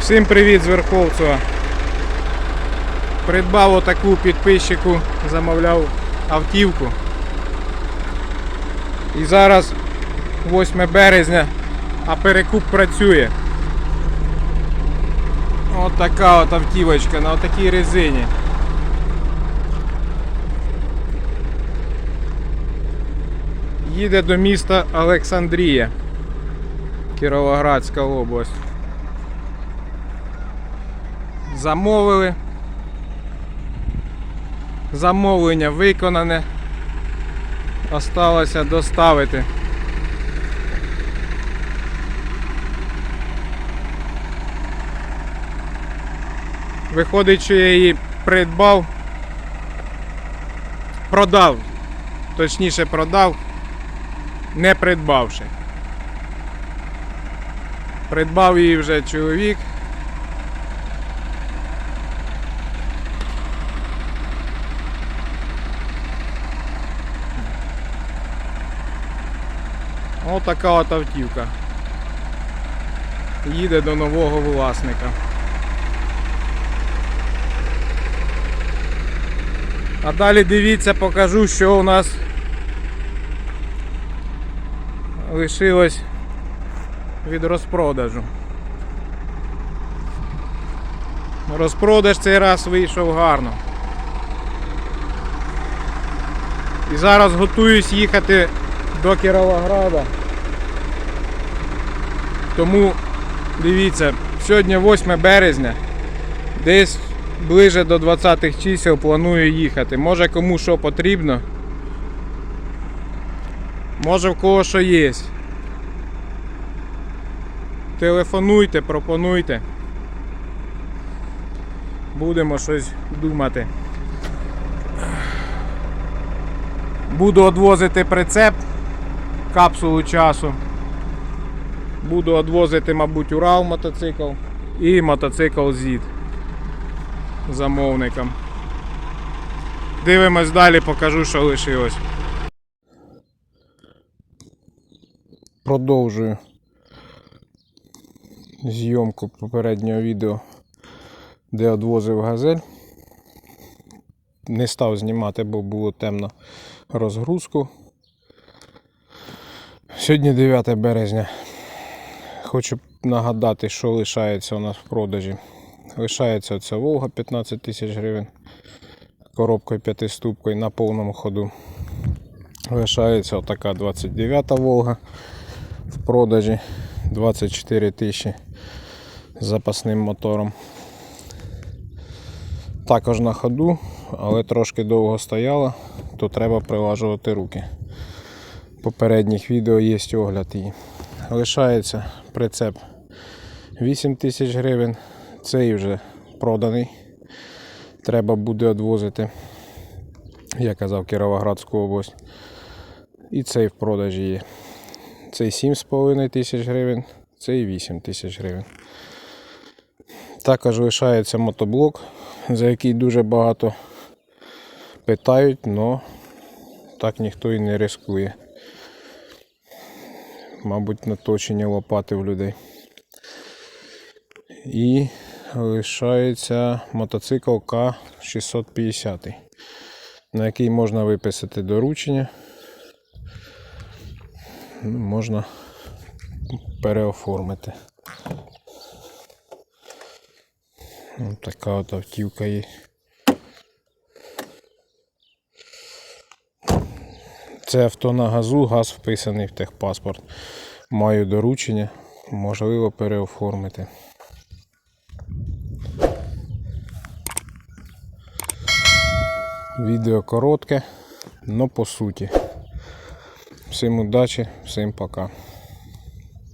Всім привіт з Верховцева. Придбав отаку підписчику, замовляв автівку. І зараз 8 березня, а перекуп працює. От така от автівочка на отакій резині. Їде до міста Олександрія, Кіровоградська область. Замовили. Замовлення виконане. Осталося доставити. Виходить, що я її придбав. Продав. Точніше продав, не придбавши. Придбав її вже чоловік. Отака от автівка. Їде до нового власника. А далі дивіться, покажу, що у нас лишилось від розпродажу. Розпродаж цей раз вийшов гарно. І зараз готуюсь їхати до Кіровограда. Тому дивіться, сьогодні 8 березня, десь ближе до 20-х чисел планую їхати. Може кому що потрібно. Може в кого що є. Телефонуйте, пропонуйте. Будемо щось думати. Буду відвозити прицеп, капсулу часу. Буду відвозити, мабуть, Урал мотоцикл і мотоцикл ZID замовникам. Дивимось далі, покажу, що лишилось. Продовжую зйомку попереднього відео, де відвозив газель. Не став знімати, бо було темно розгрузку. Сьогодні 9 березня. Хочу нагадати, що лишається у нас в продажі. Лишається оця Волга 15 тисяч гривень. Коробкою п'ятиступкою на повному ходу. Лишається отака 29 Волга в продажі 24 тисячі з запасним мотором. Також на ходу, але трошки довго стояла, то треба прилажувати руки. Попередніх відео є огляд її. Лишається прицеп 8 тисяч гривень. Цей вже проданий. Треба буде відвозити, я казав, Кіровоградську область. І цей в продажі є. Цей 7,5 тисяч гривень, цей 8 тисяч гривень. Також лишається мотоблок, за який дуже багато питають, але так ніхто і не рискує. Мабуть, наточення лопати в людей. І лишається мотоцикл К650, на який можна виписати доручення. Можна переоформити. Ось така от автівка є. Це авто на газу, газ вписаний в техпаспорт. Маю доручення, можливо переоформити. Відео коротке, але по суті. Всім удачі, всім пока.